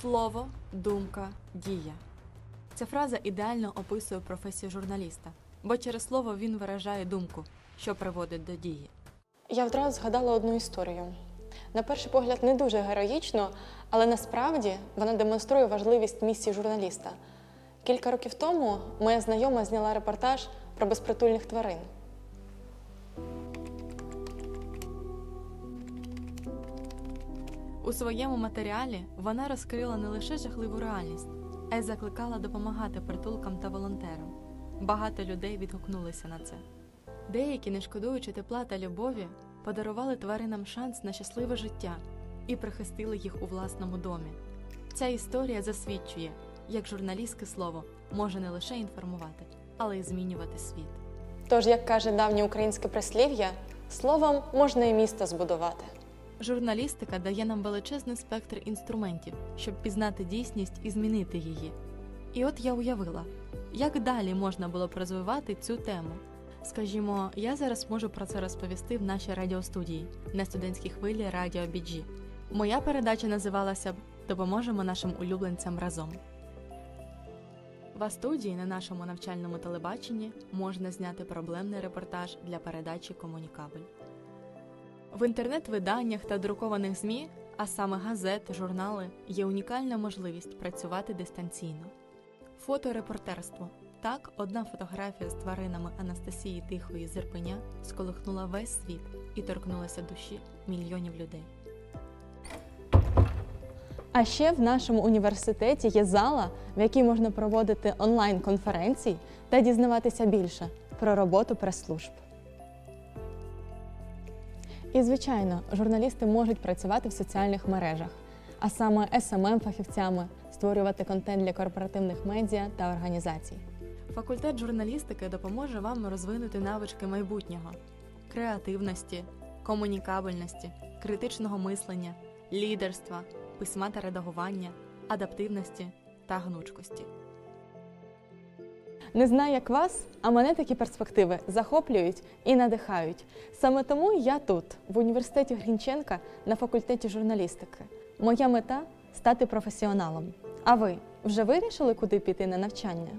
Слово, думка, дія. Ця фраза ідеально описує професію журналіста, бо через слово він виражає думку, що приводить до дії. Я одразу згадала одну історію. На перший погляд, не дуже героїчно, але насправді вона демонструє важливість місії журналіста. Кілька років тому моя знайома зняла репортаж про безпритульних тварин. У своєму матеріалі вона розкрила не лише жахливу реальність, а й закликала допомагати притулкам та волонтерам. Багато людей відгукнулися на це. Деякі, не шкодуючи тепла та любові, подарували тваринам шанс на щасливе життя і прихистили їх у власному домі. Ця історія засвідчує, як журналістське слово може не лише інформувати, але й змінювати світ. Тож, як каже давнє українське прислів'я, словом можна і місто збудувати. Журналістика дає нам величезний спектр інструментів, щоб пізнати дійсність і змінити її. І от я уявила, як далі можна було б розвивати цю тему. Скажімо, я зараз можу про це розповісти в нашій радіостудії на студентській хвилі Радіо BG. Моя передача називалася б Допоможемо нашим улюбленцям разом. В студії на нашому навчальному телебаченні можна зняти проблемний репортаж для передачі Комунікабель. В інтернет-виданнях та друкованих ЗМІ, а саме газет, журнали, є унікальна можливість працювати дистанційно. Фоторепортерство. Так, одна фотографія з тваринами Анастасії Тихої з Ірпеня сколихнула весь світ і торкнулася душі мільйонів людей. А ще в нашому університеті є зала, в якій можна проводити онлайн-конференції та дізнаватися більше про роботу прес-служб. І, звичайно, журналісти можуть працювати в соціальних мережах, а саме smm фахівцями створювати контент для корпоративних медіа та організацій. Факультет журналістики допоможе вам розвинути навички майбутнього, креативності, комунікабельності, критичного мислення, лідерства, письма та редагування, адаптивності та гнучкості. Не знаю, як вас, а мене такі перспективи захоплюють і надихають. Саме тому я тут, в університеті Грінченка, на факультеті журналістики. Моя мета стати професіоналом. А ви вже вирішили, куди піти на навчання?